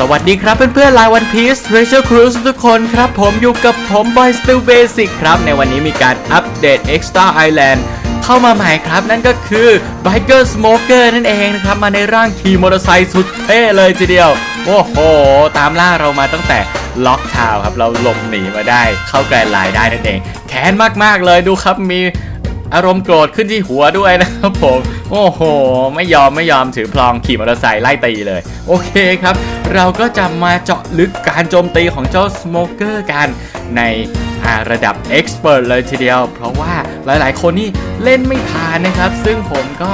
สวัสดีครับเพื่อนๆลายวันพีซ Treasure Cruise ทุกคนครับ ผมอยู่กับผม Boy Still Basic ครับ ในวันนี้มีการอัปเดต Extra Island เข้ามาใหม่ครับ นั่นก็คือ Biker Smoker นั่นเองนะครับ มาในร่างขี่มอเตอร์ไซค์สุดเท่เลยทีเดียว โอ้โห ตามล่าเรามาตั้งแต่ล็อกทาวครับ เราหลบหนีมาได้ เข้าแกรนไลน์ได้นั่นเองแค้นมากๆเลยดูครับมีอารมณ์โกรธขึ้นที่หัวด้วยนะครับผม โอ้โห ไม่ยอมไม่ยอมถือพลองขี่มอเตอร์ไซค์ไล่ตีเลย โอเคครับ เราก็จะมาเจาะลึกการโจมตีของเจ้าสโมเกอร์กันในระดับเอ็กซ์เพรสเลยทีเดียว เพราะว่าหลายๆ คนนี่เล่นไม่ผ่านนะครับ ซึ่งผมก็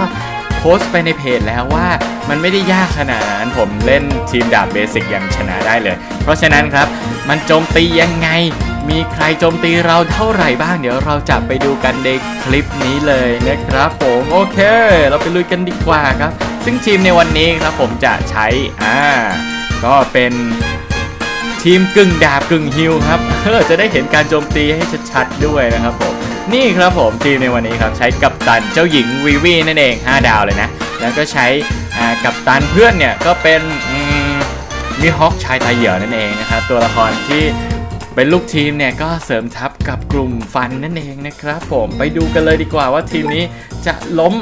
โพสต์ไปในเพจแล้วว่ามันไม่ได้ยากขนาดนั้นผมเล่นทีมดาบเบสิกยังชนะได้เลย เพราะฉะนั้นครับ มันโจมตียังไง มีใครโจมตีเราเท่าไหร่บ้าง เดี๋ยวเราจะไปดูกันในคลิปนี้เลยนะครับผมโอเค เราไปลุยกันดีกว่าครับ ซึ่งทีมในวันนี้ครับผมจะใช้อ่าก็เป็นทีมกึ่งดาบกึ่งฮิลครับเออจะได้เห็นการโจมตีให้ชัดๆด้วยนะครับผมนี่ครับผมทีมในวันนี้ครับใช้กัปตันเจ้าหญิงวีวีนั่นเอง 5 ดาวเลยนะ แล้วก็ใช้กัปตันเพื่อนเนี่ยก็เป็นมมีฮอคชายตาเหยื่อนั่นเองนะครับตัวละครที่ เป็นลูกทีมเนี่ยก็เสริมทัพกับกลุ่มฟันนั่นเองนะครับผมไปดูกันเลยดีกว่าว่าทีมนี้จะล้ม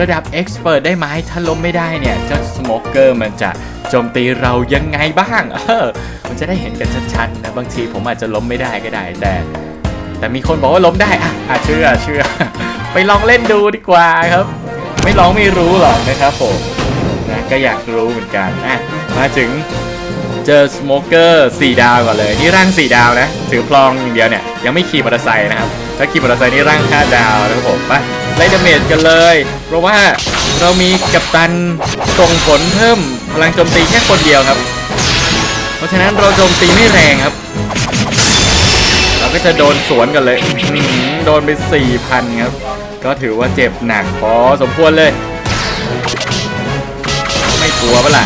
ระดับเอ็กซ์เพรสได้ไหมถ้าล้มไม่ได้เนี่ยเจ้าสโมเกอร์มันจะโจมตีเรายังไงบ้างเออมันจะได้เห็นกันชัดๆนะบางทีผมอาจจะล้มไม่ได้ก็ได้แต่ แต่มีคนบอกว่าล้มได้อะอะเชื่อเชื่อ ไปลองเล่นดูดีกว่าครับ ไม่ลองไม่รู้หรอกนะครับผมนะก็อยากรู้เหมือนกันอะมาถึง เจอสโมเกอร์4ดาวก่อนเลย นี่ร่าง4ดาวนะ ถือพลองอย่างเดียวเนี่ย ยังไม่ขี่มอเตอร์ไซค์นะครับ ถ้าขี่มอเตอร์ไซค์นี่ร่าง5ดาวนะครับผมไปไล่ดาเมจกันเลย เพราะว่าเรามีกัปตันส่งผลเพิ่มพลังโจมตีแค่คนเดียวครับ เพราะฉะนั้นเราโจมตีไม่แรงครับ เราก็จะโดนสวนกันเลยโดนไป4,000ครับ ก็ถือว่าเจ็บหนักพอสมควรเลย ไม่กลัวปะล่ะ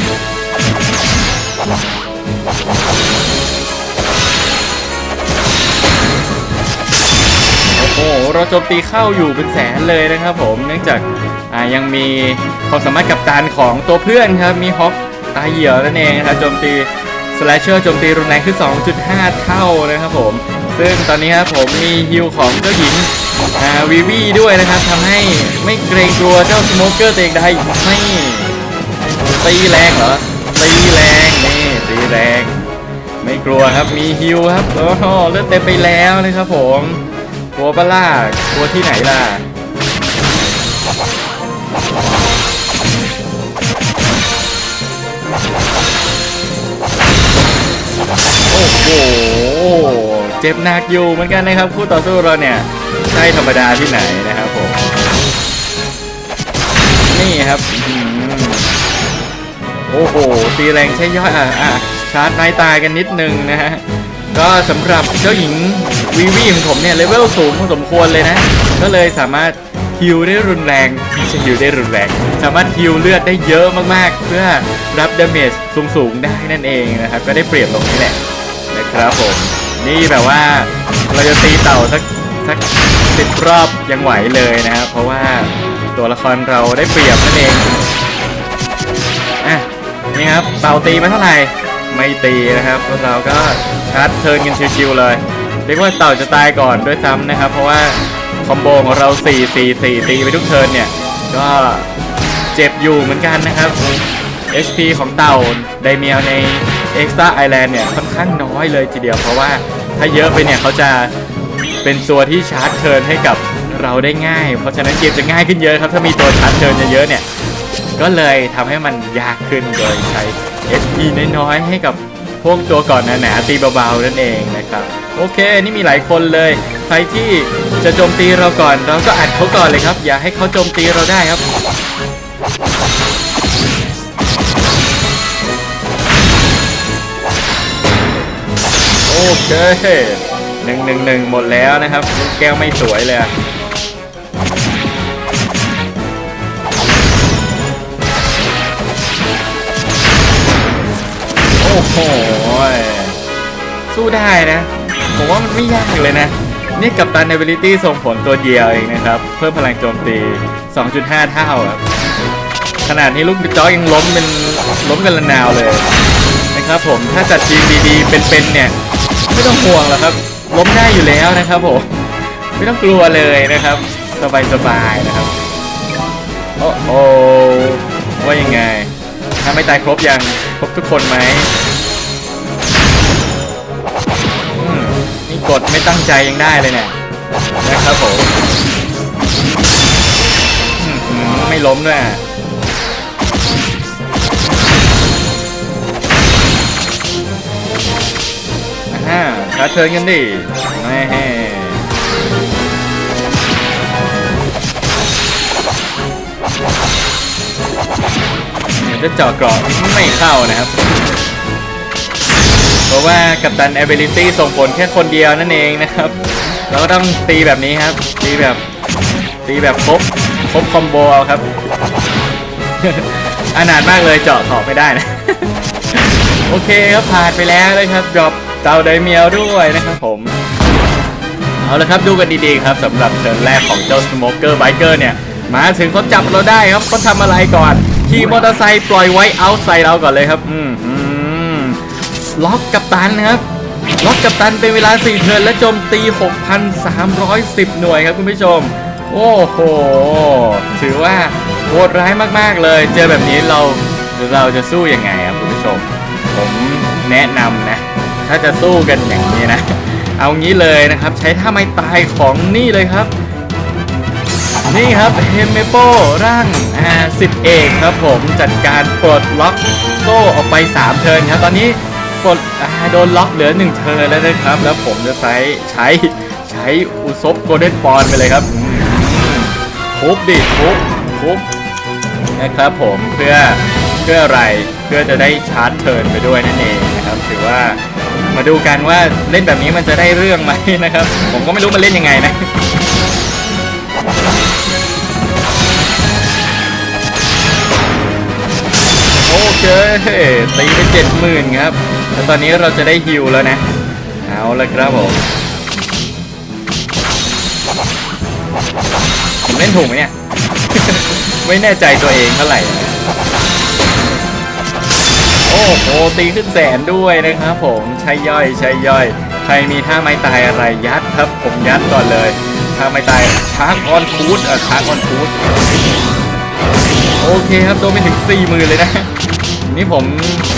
โอ้โหเราโจมตีเข้าอยู่เป็นแสนเลยนะครับผมเนื่องจากยังมีความสามารถกับตานของตัวเพื่อนครับมีฮอปตาเหยี่ยวนั่นเองนะครับโจมตีสแลชเชอร์โจมตีรุนแรงขึ้น 2.5 เท่านะครับผม ซึ่งตอนนี้ครับผมมีฮิลของเจ้าหญิงวีวีด้วยนะครับทำให้ไม่เกรงกลัวเจ้าสโมเกอร์ตัวเองได้ไม่ตีแรงเหรอตีแรง ตีแรง ไม่กลัวครับมีฮิวครับโอ้โหเลือดเต็มไปแล้วนะครับผมกลัวปะล่ะกลัวที่ไหนล่ะโอ้โหเจ็บหนักอยู่เหมือนกันนะครับคู่ต่อสู้เราเนี่ยใช่ธรรมดาที่ไหนนะครับผมนี่ครับ โอ้โห ตีแรงใช่ย่อยอะอะชาร์จนายตายกันนิดนึงนะฮะ ก็สำหรับเจ้าหญิงวีวีของผมเนี่ยเลเวลสูงพอสมควรเลยนะ ก็เลยสามารถฮิวได้รุนแรงม่ใช่ฮิวได้รุนแรง สามารถฮิวเลือดได้เยอะมากๆ เพื่อรับดาเมจสูงๆได้นั่นเองนะครับ ก็ได้เปรียบตรงนี้แหละนะครับผม นี่แบบว่าเราจะตีเต่าสักสักสิบรอบยังไหวเลยนะครับ เพราะว่าตัวละครเราได้เปรียบนั่นเอง นี่ครับเต่าตีมาเท่าไหร่ ไม่ตีนะครับพวกเราก็ชาร์จเทิร์นกันชิวๆเลย เรียกว่าเต่าจะตายก่อนด้วยซ้ำนะครับ เพราะว่าคอมโบของเรา 4 4 4 ตีไปทุกเทิร์นเนี่ย ก็เจ็บอยู่เหมือนกันนะครับ HP ของเต่าไดเมียใน Extra Island เนี่ยค่อนข้างน้อยเลยทีเดียวเพราะว่าถ้าเยอะไปเนี่ยเขาจะเป็นตัวที่ชาร์จเทิร์นให้กับเราได้ง่าย เพราะฉะนั้นเกมจะง่ายขึ้นเยอะครับ ถ้ามีตัวชาร์จเทิร์นเยอะๆเนี่ย ก็เลยทำให้มันยากขึ้นโดยใช้ SP น้อยๆ ให้กับพวกตัวก่อนหนาๆตีเบาๆนั่นเองนะครับ โอเค นี่มีหลายคนเลย ใครที่จะโจมตีเราก่อน เราก็อัดเขาก่อนเลยครับ อย่าให้เขาโจมตีเราได้ครับโอเคหนึ่งหนึ่งหนึ่งหมดแล้วนะครับ แก้วไม่สวยเลย อะโอ้โห สู้ได้นะ ผมว่ามันไม่ยากเลยนะ นี่กับตัน ability ส่งผลตัวเดียวเองนะครับ เพิ่มพลังโจมตี 2.5 เท่าครับขนาดนี้ลูกจอยังล้มเป็นล้มกันละนาวเลยนะครับผมถ้าจัดทีมดีๆ เป็นๆเนี่ย ไม่ต้องห่วงหรอกครับ ล้มได้อยู่แล้วนะครับผมไม่ต้องกลัวเลยนะครับ สบายๆนะครับ โอ้โหว่ายังไง ถ้าไม่ตายครบยังครบทุกคนไหมนี่กดไม่ตั้งใจยังได้เลยเนี่ยนะครับผมมไม่ล้มด้วยอะอ่าชาร์จเชิญกันดิไม่ ให้เจะเจาะเกราะไม่เข้านะครับ เพราะว่ากัปตัน ability ส่งผลแค่คนเดียวนั่นเองนะครับ เราก็ต้องตีแบบนี้ครับ ตีแบบตีแบบครบครบคอมโบเอาครับอนาถมากเลยเจาะขอบไม่ได้นะ โอเคครับผ่านไปแล้วเลยครับดรอปเตาไดเมียวด้วยนะครับผมเอาละครับดูกันดีๆครับสำหรับเทิร์นแรกของเจ้าสโมเกอร์ไบเกอร์เนี่ย มาถึงเขาจับเราได้ครับเขาทำอะไรก่อน ขี่มอเตอร์ไซค์ปล่อยไว้เอาใส่เราก่อนเลยครับ อืมล็อกกับตันครับล็อกกับตันเป็นเวลา 4 เทิร์นและโจมตี 6,310 หน่วยครับคุณผู้ชม โอ้โห ถือว่าโหดร้ายมากๆเลย เจอแบบนี้เราเราจะสู้ยังไงครับคุณผู้ชม ผมแนะนำนะ ถ้าจะสู้กันอย่างนี้นะ เอางี้เลยนะครับ ใช้ท่าไม้ตายของนี่เลยครับ นี่ครับเฮมเมโปร่างอ่าสิบเอกครับผมจัดการปลดล็อกโซ่ออกไป 3 เทิร์นครับ ตอนนี้ปลดอ่าโดนล็อกเหลือ 1 เทิร์นแล้วนะครับ แล้วผมจะใช้ใช้ใช้อุซบโกลเด้นปอนไปเลยครับทุบดิทุบทุบนะครับผมเพื่อเพื่ออะไรเพื่อจะได้ชาร์จเทิร์นไปด้วยนั่นเองนะครับถือว่ามาดูกันว่าเล่นแบบนี้มันจะได้เรื่องไหมนะครับ ผมก็ไม่รู้มันเล่นยังไงนะ เคตีไปเจ็ดหมื่นครับแล้วตอนนี้เราจะได้ฮิวแล้วนะ เอาละครับผมผมเล่นถูกไหมเนี่ย ไม่แน่ใจตัวเองเท่าไหร่ โอ้โหตีขึ้นแสนด้วยนะครับผมใช้ย่อยใช้ย่อย ใครมีท่าไม้ตายอะไรยัดครับ ผมยัดก่อนเลยท่าไม้ตายชาร์กออนฟูดอะชาร์กออนฟูดโอเคครับโดนไปถึง4ี่หมื่นเลยนะ นี่ผม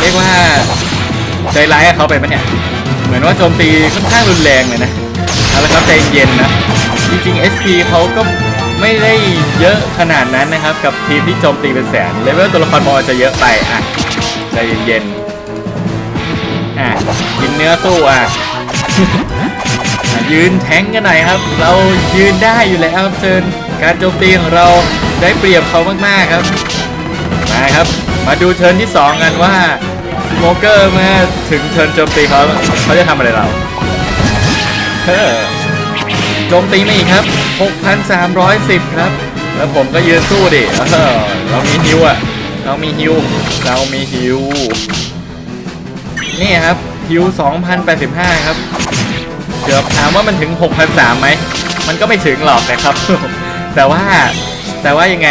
เรียกว่าใจร้ายกับเขาไปปะเนี่ย เหมือนว่าโจมตีค่อนข้างรุนแรงเลยนะเอาละครับใจเย็นนะ จริงๆ SP เขาก็ไม่ได้เยอะขนาดนั้นนะครับ กับทีมที่โจมตีเป็นแสนเลเวลตัวละครมอจะเยอะไปอะใจเย็นๆอะกินเนื้อสู้อะอะยืนแทงกันหน่อยครับ เรายืนได้อยู่แล้วครับเชิญการโจมตีของเราได้เปรียบเขามากๆครับมาครับ มาดูเทิร์นที่ 2 กันว่าสโมเกอร์เมื่อถึงเทิร์นโจมตีเขาเขาจะทำอะไรเราเฮ้อโจมตีมาอีกครับ 6,310 ครับ แล้วผมก็ยืนสู้ดิเออเรามีฮิวอะเรามีฮิวเรามีฮิวนี่ครับฮิว2,085 ครับเกือบถามว่ามันถึง6,003ไหมมันก็ไม่ถึงหรอกนะครับ แต่ว่าแต่ว่ายังไง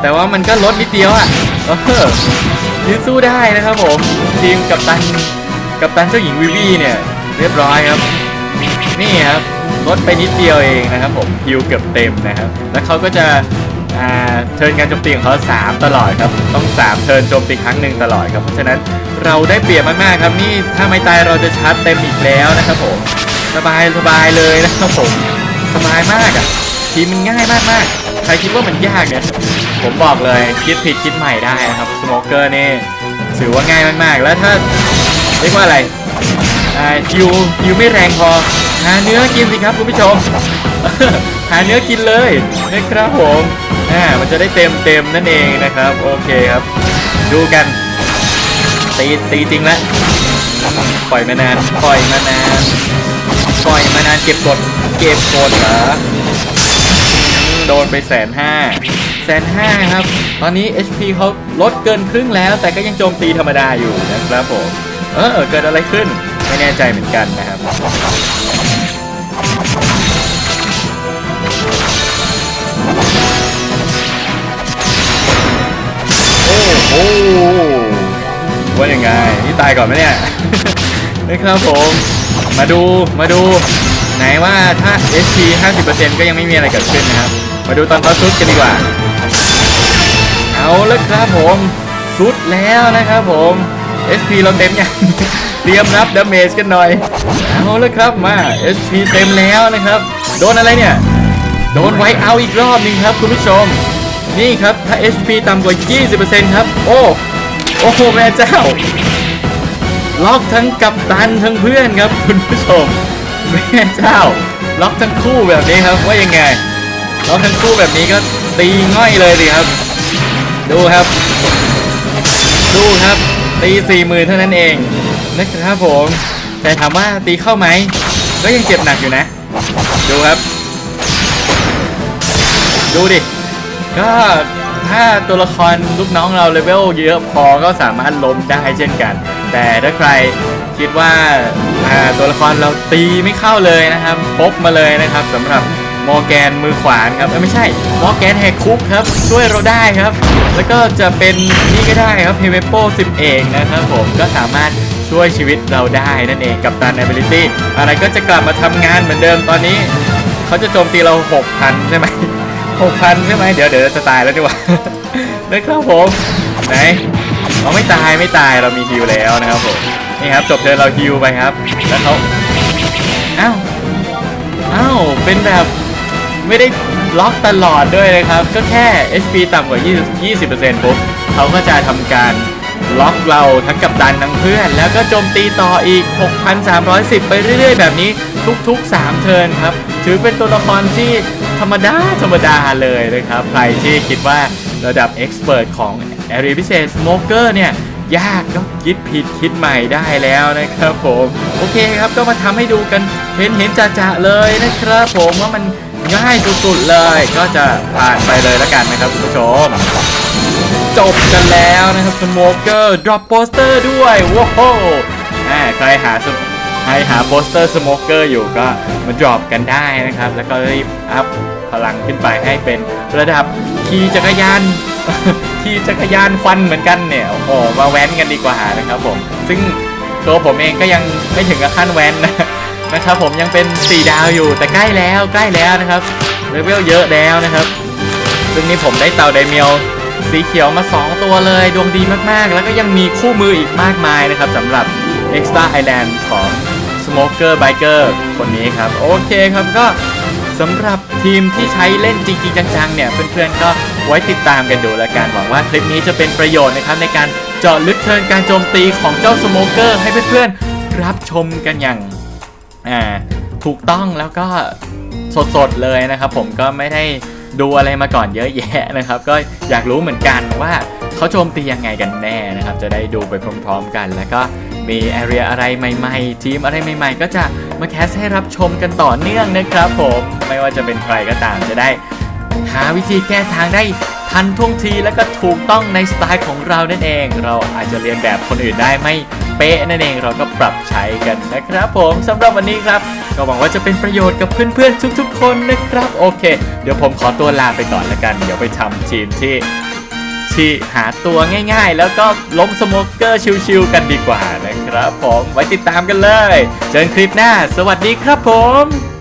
แต่ว่ามันก็ลดนิดเดียวอะ่ะเออยืนสู้ได้นะครับผมทีมกับตันกับตันเจ้าหญิงวิวีเนี่ยเรียบร้อยครับ นี่ครับลดไปนิดเดียวเองนะครับผมฮิวเกือบเต็มนะครับ แล้วเขาก็จะเทิร์นการโจมตีของเขา3 ตลอดครับ ต้อง 3 เทิร์นโจมตีครั้งหนึ่งตลอดครับ เพราะฉะนั้นเราได้เปรียบมากๆครับ นี่ถ้าไม่ตายเราจะชาร์จเต็มอีกแล้วนะครับผม สบายสบายเลยนะครับผม สบายมากอะ่ะ ทีมันง่ายมากๆใครคิดว่ามันยากเนี่ยผมบอกเลยคิดผิดคิดใหม่ได้นะครับสโมเกอร์นี่ถือว่าง่ายมากๆ แล้วถ้าเรียกว่าอะไรยิวฮิวไม่แรงพอ หาเนื้อกินสิครับคุณผู้ชม หาเนื้อกินเลยนะครับผมอ่ามันจะได้เต็มเต็มนั่นเองนะครับ โอเคครับ ดูกัน ตีตีจริงแล้วปล่อยมานาน ปล่อยมานาน ปล่อยมานานเก็บกด เก็บกดเหรอ โดนไปแสนห้าแสนห้าครับ ตอนนี้ HP เขาลดเกินครึ่งแล้ว แต่ก็ยังโจมตีธรรมดาอยู่นะครับผมเออเกิดอะไรขึ้น ไม่แน่ใจเหมือนกันนะครับ โอ้โหว่ายังไง นี่ตายก่อนไหมเนี่ยนะครับผม มาดูมาดู ไหนว่าถ้า HP 50%ก็ยังไม่มีอะไรเกิดขึ้นนะครับ มาดูตอนเขาซุดกันดีกว่า เอาล้วครับผมซุดแล้วนะครับผม SP เราเต็มยังเตรียมรับดาเมจกันหน่อย เอาล้วครับมา SP เต็มแล้วนะครับ โดนอะไรเนี่ย โดนไวเอาอีกรอบหนึงครับคุณผู้ชม นี่ครับถ้า HP ต่ำกว่า 20%ครับ โอ้โอ้โหแม่เจ้า ล็อกทั้งกัปตันทั้งเพื่อนครับคุณผู้ชมแม่เจ้า ล็อกทั้งคู่แบบนี้ครับว่ายังไง แล็อกทั้งคู่แบบนี้ก็ตีง่อยเลยดิครับ ดูครับ ดูครับตีสี่หมื่นเท่านั้นเองนะครับผม แต่ถามว่าตีเข้าไหมก็ยังเจ็บหนักอยู่นะ ดูครับ ดูดิ ก็ถ้าตัวละครลูกน้องเราเลเวลเยอะพอก็สามารถล้มได้เช่นกัน แต่ถ้าใครคิดว่าตัวละครเราตีไม่เข้าเลยนะครับพบมาเลยนะครับสำหรับ มอแกนมือขวานครับไม่ใช่มอแกนแหกคุกครับ ช่วยเราได้ครับ แล้วก็จะเป็นนี่ก็ได้ครับเฮเวโป้10เองนะครับผมก็สามารถช่วยชีวิตเราได้นั่นเองกับตัน ability อะไรก็จะกลับมาทำงานเหมือนเดิมตอนนี้เขาจะโจมตีเรา 6,000 ใช่ไหม6,000 ใช่ไหมเดี๋ยวเดี๋ยวจะตายแล้วดีกว่านะครับผมไหนเราไม่ตายไม่ตายเรามีฮิวแล้วนะครับผมนี่ครับจบเทินเราฮิวไปครับ แล้วเขาอ้าวอ้าวเป็นแบบ ไม่ได้ล็อกตลอดด้วยนะครับ ก็แค่ HP ต่ำกว่า20 20%ปุ๊บเขาก็จะทำการล็อกเราทั้งกับดันทั้งเพื่อน แล้วก็โจมตีต่ออีก 6,310 ไปเรื่อย ๆ แบบนี้ทุก ๆ 3 เทิร์นครับ ถือเป็นตัวละครที่ธรรมดา ธรรมดาเลยนะครับ ใครที่คิดว่าระดับ Expert ของ a r e a พิเศษ Smoker เนี่ย ยากก็คิดผิดคิดใหม่ได้แล้วนะครับผม โอเคครับก็มาทำให้ดูกันเห็นเห็นจะๆเลยนะครับผมว่ามัน ง่ายสุดๆเลย ก็จะผ่านไปเลยแล้วกันนะครับคุณผู้ชม จบกันแล้วนะครับสโมเกอร์ดรอปโปสเตอร์ด้วยว้าวอ่าใครหาใครหาโปสเตอร์สโมเกอร์อยู่ก็มาดรอปกันได้นะครับ แล้วก็รีบอัพพลังขึ้นไปให้เป็นระดับขี่จักรยานขี่จักรยานควันเหมือนกันเนี่ยโอ้โหมาแว้นกันดีกว่านะครับผม ซึ่งตัวผมเองก็ยังไม่ถึงกับขั้นแว้นนะ นะครับผมยังเป็น 4 ดาวอยู่แต่ใกล้แล้วใกล้แล้วนะครับเลเวลเยอะแล้วนะครับ ซึ่งนี่ผมได้เต่าไดเมียวสีเขียวมา 2 ตัวเลยดวงดีมากๆ แล้วก็ยังมีคู่มืออีกมากมายนะครับสำหรับ Extra Island ของ Smoker Biker คนนี้ครับ โอเคครับก็สำหรับทีมที่ใช้เล่นจริงๆจังๆเนี่ยเพื่อนๆก็ไว้ติดตามกันดูแล้วกันหวังว่าคลิปนี้จะเป็นประโยชน์นะครับในการเจาะลึกเทินการโจมตีของเจ้า Smoker ให้เพื่อนๆรับชมกันอย่าง อ่าถูกต้องแล้วก็สดๆเลยนะครับ ผมก็ไม่ได้ดูอะไรมาก่อนเยอะแยะนะครับ ก็อยากรู้เหมือนกันว่าเขาโจมตียังไงกันแน่นะครับ จะได้ดูไปพร้อมๆกัน แล้วก็มีแอเรียอะไรใหม่ๆ ทีมอะไรใหม่ ๆ ก็จะมาแคสให้รับชมกันต่อเนื่องนะครับ ผมไม่ว่าจะเป็นใครก็ตามจะได้ หาวิธีแก้ทางได้ทันท่วงทีและก็ถูกต้องในสไตล์ของเรานั่นเอง เราอาจจะเรียนแบบคนอื่นได้ไม่ เป๊ะนั่นเองเราก็ปรับใช้กันนะครับผมสำหรับวันนี้ครับ ก็หวังว่าจะเป็นประโยชน์กับเพื่อนๆทุกๆ คนนะครับโอเค เดี๋ยวผมขอตัวลาไปก่อนละกัน เดี๋ยวไปทำทีมที่ที่หาตัวง่ายๆ แล้วก็ล้มสโมเกอร์ชิวๆกันดีกว่านะครับผมไว้ติดตามกันเลย เจอกันคลิปหน้า สวัสดีครับผม